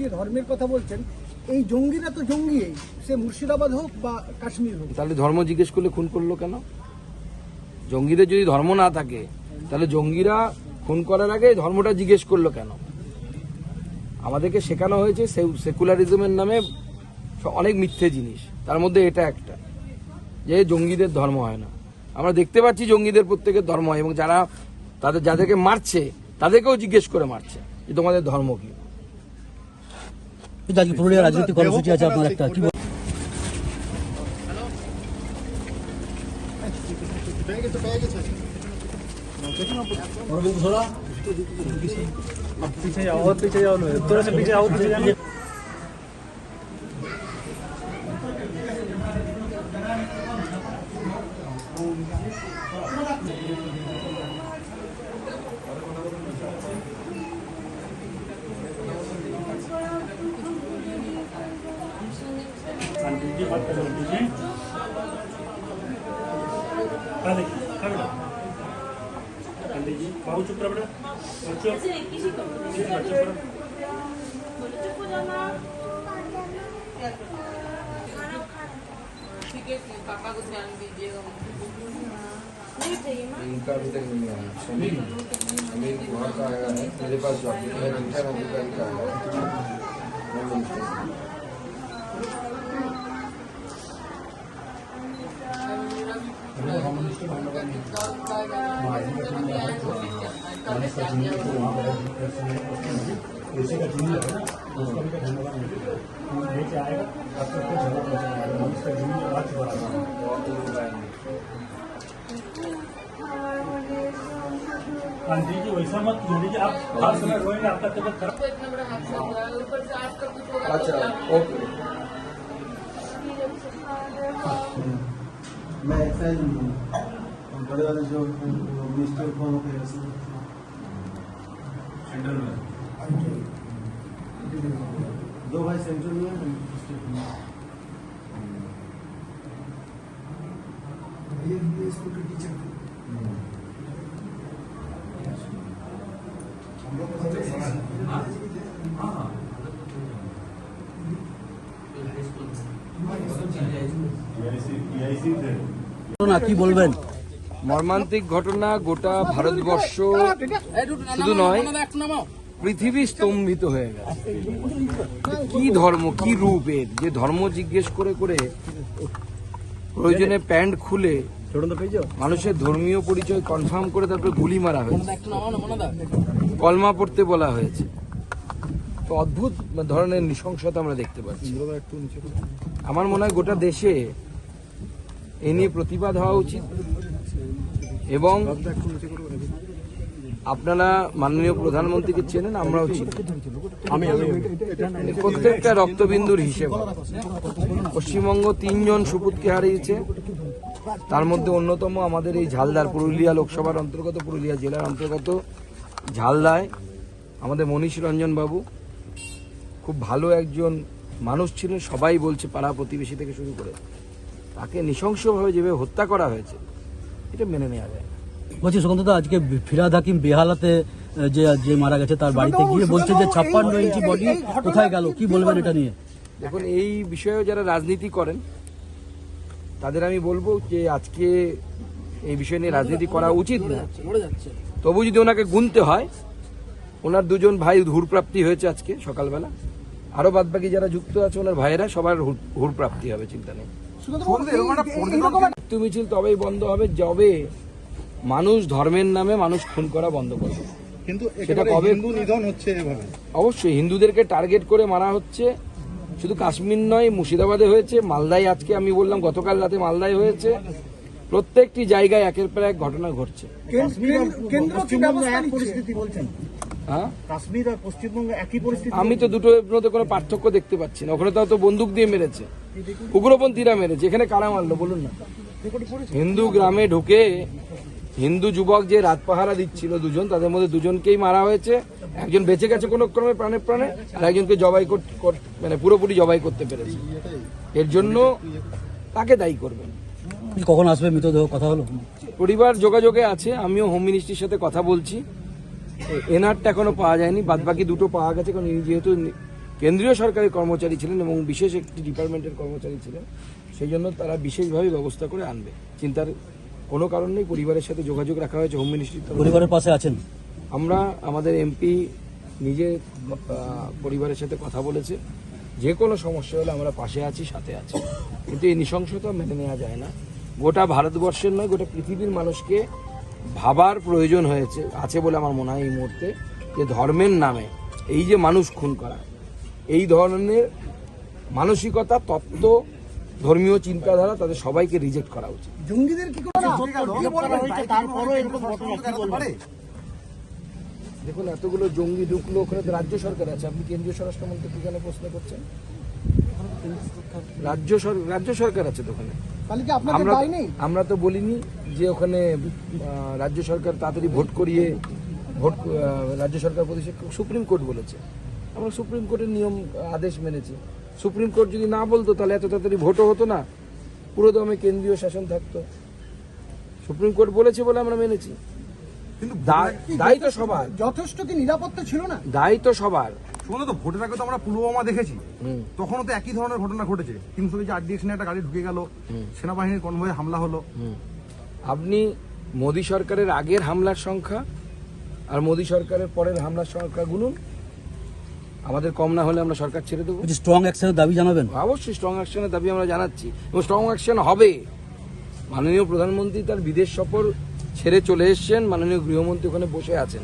যে ধর্মের কথা বলছেন, এই জঙ্গিরা তো জঙ্গি, সে মুর্শিদাবাদ হোক বা কাশ্মীর হোক। তাহলে ধর্ম জিজ্ঞেস করলে খুন করল কেন? জঙ্গিদের যদি ধর্ম না থাকে, তাহলে জঙ্গিরা খুন করার আগে ধর্মটা জিজ্ঞেস করল কেন? আমাদেরকে শেখানো হয়েছে সেকুলারিজমের নামে অনেক মিথ্যে জিনিস। তার মধ্যে এটা একটা, যে জঙ্গিদের ধর্ম হয় না। আমরা দেখতে পাচ্ছি জঙ্গিদের প্রত্যেকের ধর্ম হয় এবং যারা তাদের, যাদেরকে মারছে, তাদেরকেও জিজ্ঞেস করে মারছে যে তোমাদের ধর্ম কি? কিন্তু আজকে পুরুলিয়া রাজনৈতিক কর্মসূচি আছে আপনার একটা কি বল- पीछे जाओ और पीछे जाओ थोड़ा सा पीछे आओ पीछे जाना जी बात करो आंटी जी। हाँ देखिए हाँ बेटा आंटी जी बाबू चुप रहो। बेटा ठीक है पापा को ध्यान दीजिएगा। नहीं चाहिए इनका अभी तक नहीं आया। समीर समीर वहाँ का आया है। मेरे पास डॉक्यूमेंट है इनका इनका आया है। मैं मिनिस्टर हूँ। का जूनियर को वहाँ पर जैसे का जूनियर है। ना उसका भी धन्यवाद नहीं लेके आएगा अब तक तो झगड़ा पहुँचाएगा उसका जूनियर आ चुका है आंटी जी वैसा मत जोड़िए आप हर समय रोएँगे आपका तबियत खराब अच्छा ओके मैं ऐसा ही बड़े वाले जो मिनिस्टर फ़ोन हो गए सेंट्रल में दो भाई सेंट्रल में हैं, डिस्ट्रिक्ट में ये स्कूल के टीचर না কি বলবেন মর্মান্তিক ঘটনা গোটা ভারতবর্ষ শুধু নয়, পৃথিবী স্তম্ভিত হয়ে গেছে। কি ধর্ম, কি রূপ এর? যে ধর্ম জিজ্ঞেস করে করে প্রয়োজনে প্যান্ট খুলে মানুষের ধর্মীয় পরিচয় কনফার্ম করে তারপরে গুলি মারা হয়েছে। কলমা পড়তে বলা হয়েছে। তো অদ্ভুত ধরনের নৃশংসতা আমরা দেখতে পাচ্ছি। আমার মনে হয় গোটা দেশে এ নিয়ে প্রতিবাদ হওয়া উচিত। এবং আপনারা মাননীয় প্রধানমন্ত্রীকে চেনেন, আমরাও চিনি। প্রত্যেকটা রক্তবিন্দুর হিসেব। পশ্চিমবঙ্গ তিনজন সুপুতকে হারিয়েছে। তার মধ্যে অন্যতম আমাদের এই ঝালদার পুরুলিয়া লোকসভার অন্তর্গত, পুরুলিয়া জেলার অন্তর্গত ঝালদায় আমাদের মনীষ রঞ্জন বাবু। খুব ভালো একজন মানুষ ছিলেন, সবাই বলছে পাড়া প্রতিবেশী থেকে শুরু করে। তাকে নৃশংসভাবে যেভাবে হত্যা করা হয়েছে এটা মেনে নেওয়া যায়। না বলছি সুকান্ত দা আজকে ফিরাদ হাকিম বেহালাতে যে যে মারা গেছে তার বাড়িতে গিয়ে বলছে যে ছাপ্পান্ন ইঞ্চি বডি কোথায় গেল? কি বলবেন এটা নিয়ে? দেখুন এই বিষয়েও যারা রাজনীতি করেন তাদের আমি বলব যে আজকে এই বিষয় নিয়ে রাজনীতি করা উচিত না। তবু যদি ওনাকে গুনতে হয় ওনার দুজন ভাই হুরপ্রাপ্তি হয়েছে আজকে সকালবেলা। আরও বাদবাকি যারা যুক্ত আছে ওনার ভাইয়েরা সবার হুর- হুরপ্রাপ্তি হবে চিন্তা নেই। মৃত্যু মিছিল তবেই বন্ধ হবে যবে মানুষ ধর্মের নামে মানুষ খুন করা বন্ধ করবে। কিন্তু সেটা কবে? হিন্দু নিধন হচ্ছে এভাবে। অবশ্যই হিন্দুদেরকে টার্গেট করে মারা হচ্ছে। শুধু কাশ্মীর নয় মুর্শিদাবাদে হয়েছে মালদায় আজকে আমি বললাম গতকাল রাতে মালদায় হয়েছে। প্রত্যেকটি জায়গায় একের পর এক ঘটনা ঘটছে। কেন্দ্র কি ব্যবস্থা পরিস্থিতি বলছেন। কাশ্মীর আর পশ্চিমবঙ্গ একই পরিস্থিতি? আমি তো দুটোর মধ্যে কোনো পার্থক্য দেখতে পাচ্ছি না। ওখানে তো তো বন্দুক দিয়ে মেরেছে। উগ্রপন্থীরা মেরেছে। এখানে কারা মারলো বলুন না। হিন্দু গ্রামে ঢুকে হিন্দু যুবক যে রাত পাহারা দিচ্ছিল দুজন তাদের মধ্যে দুজনকেই মারা হয়েছে। একজন বেঁচে গেছে কোনো ক্রমে প্রাণে প্রাণে আর একজনকে জবাই মানে পুরোপুরি জবাই করতে পেরেছে। এর জন্য তাকে দায়ী করবেন। কখন আসবে মৃতদেহ? কথা হলো। পরিবার যোগাযোগে আছে আমিও হোম মিনিস্ট্রির সাথে কথা বলছি। এ- এনারটা এখনও পাওয়া যায়নি। বাদবাকি দুটো পাওয়া গেছে কারণ ইনি যেহেতু কেন্দ্রীয় সরকারি কর্মচারী ছিলেন এবং বিশেষ একটি ডিপার্টমেন্টের কর্মচারী ছিলেন সেই জন্য তারা বিশেষভাবে ব্যবস্থা করে আনবে। চিন্তার কোনো কারণ নেই পরিবারের সাথে যোগাযোগ রাখা হয়েছে হোম মিনিস্ট্রির তরফে। পরিবারের পাশে আছেন? আমরা আমাদের এমপি নিজে পরিবারের সাথে কথা বলেছে। যে কোনো সমস্যা হলে আমরা পাশে আছি সাথে আছি। কিন্তু এই নৃশংসতা মেনে নেওয়া যায় না। গোটা ভারতবর্ষের নয় গোটা পৃথিবীর মানুষকে ভাবার প্রয়োজন হয়েছে আছে বলে আমার মনে হয় এই মুহূর্তে যে ধর্মের নামে এই যে মানুষ খুন করা এই ধরনের মানসিকতা তত্ত্ব ধর্মীয় চিন্তাধারা তাদের সবাইকে রিজেক্ট করা উচিত। জঙ্গিদের কি দেখুন এতগুলো জঙ্গি ঢুকলো ওখানে রাজ্য সরকার আছে। আপনি কেন্দ্রীয় স্বরাষ্ট্রমন্ত্রীকে কেন প্রশ্ন করছেন? রাজ্য সর- রাজ্য সরকার আছে তো ওখানে। তাহলে কি আপনাদের আমরা আমরা তো বলিনি যে ওখানে রাজ্য সরকার তাড়াতাড়ি ভোট করিয়ে ভোট রাজ্য সরকার প্রতিষ্ঠা সুপ্রিম কোর্ট বলেছে। আমরা সুপ্রিম কোর্টের নিয়ম আদেশ মেনেছি। সুপ্রিম কোর্ট যদি না বলতো তাহলে এত তাড়াতাড়ি ভোটও হতো না। পুরো দমে কেন্দ্রীয় শাসন থাকতো। সুপ্রিম কোর্ট বলেছে বলে আমরা মেনেছি। কিন্তু দায় দায়ী তো সবার। যথেষ্ট কি নিরাপত্তা ছিল না? দায়ী তো সবার। শুনো তো ভোটের আগে তো আমরা পুলওয়ামা দেখেছি। হুম। তখনও তো একই ধরনের ঘটনা ঘটেছে। তিনশো কেজি আর ডিএক্সনে একটা গাড়ি ঢুকে গেল। সেনাবাহিনীর কনভয়ে হামলা হলো। আপনি মোদী সরকারের আগের হামলার সংখ্যা আর মোদী সরকারের পরের হামলার সংখ্যা গুনুন। আমাদের কম না হলে আমরা সরকার ছেড়ে দেবো। স্ট্রং অ্যাকশনের দাবি জানাবেন? অবশ্যই স্ট্রং অ্যাকশনের দাবি আমরা জানাচ্ছি। এবং স্ট্রং অ্যাকশন হবে। মাননীয় প্রধানমন্ত্রী তার বিদেশ সফর ছেড়ে চলে এসছেন। মাননীয় গৃহমন্ত্রী ওখানে বসে আছেন।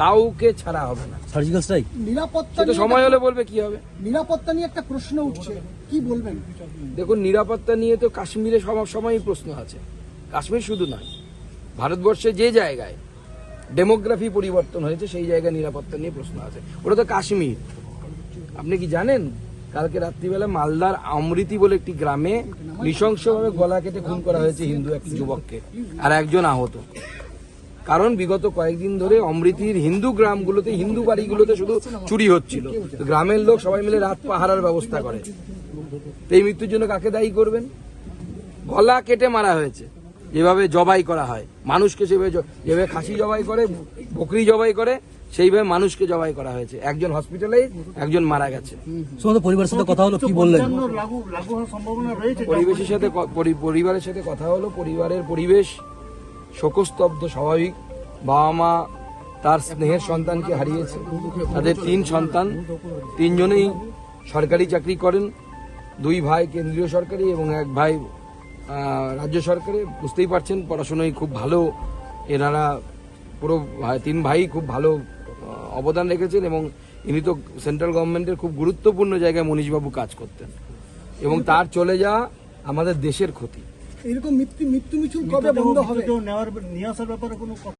কাউকে ছাড়া হবে না। Surgical strike? নিরাপত্তা সেটা সময় হলে বলবে কি হবে? নিরাপত্তা নিয়ে একটা প্রশ্ন উঠছে। কি বলবেন? দেখুন নিরাপত্তা নিয়ে তো কাশ্মীরে সব সময়ই প্রশ্ন আছে। কাশ্মীর শুধু নয় ভারতবর্ষে যে জায়গায় ডেমোগ্রাফি পরিবর্তন হয়েছে সেই জায়গায় নিরাপত্তা নিয়ে প্রশ্ন আছে। ওটা তো কাশ্মীর। আপনি কি জানেন কালকে রাত্রিবেলা মালদার অমৃতি বলে একটি গ্রামে নৃশংসভাবে গলা কেটে খুন করা হয়েছে হিন্দু এক যুবককে আর একজন আহত। কারণ বিগত কয়েকদিন ধরে অমৃতির হিন্দু গ্রামগুলোতে হিন্দু বাড়িগুলোতে শুধু চুরি হচ্ছিল। গ্রামের লোক সবাই মিলে রাত পাহারার ব্যবস্থা করে। এই মৃত্যুর জন্য কাকে দায়ী করবেন? গলা কেটে মারা হয়েছে। যেভাবে জবাই করা হয়। মানুষকে সেভাবে যেভাবে খাসি জবাই করে বকরি জবাই করে সেইভাবে মানুষকে জবাই করা হয়েছে। একজন হসপিটালে একজন মারা গেছে। পরিবারের সাথে কথা হলো কি বললেন? লাগু লাগু হওয়ার সম্ভাবনা রয়েছে। পরিবেশের সাথে পরিবারের সাথে কথা হলো পরিবারের পরিবেশ শোকস্তব্ধ স্বাভাবিক। বাবা মা তার স্নেহের সন্তানকে হারিয়েছে। তাদের তিন সন্তান। তিনজনেই সরকারি চাকরি করেন। দুই ভাই কেন্দ্রীয় সরকারি এবং এক ভাই রাজ্য সরকারে। বুঝতেই পারছেন, পড়াশোনায় খুব ভালো। এনারা পুরো তিন ভাই খুব ভালো অবদান রেখেছেন এবং ইনি তো সেন্ট্রাল গভর্নমেন্টের খুব গুরুত্বপূর্ণ জায়গায় মনীষবাবু কাজ করতেন। এবং তার চলে যাওয়া আমাদের দেশের ক্ষতি। এরকম মৃত্যু মৃত্যু মিছিল কবে বন্ধ হবে? নেওয়ার নিয়ে আসার ব্যাপারে কোনো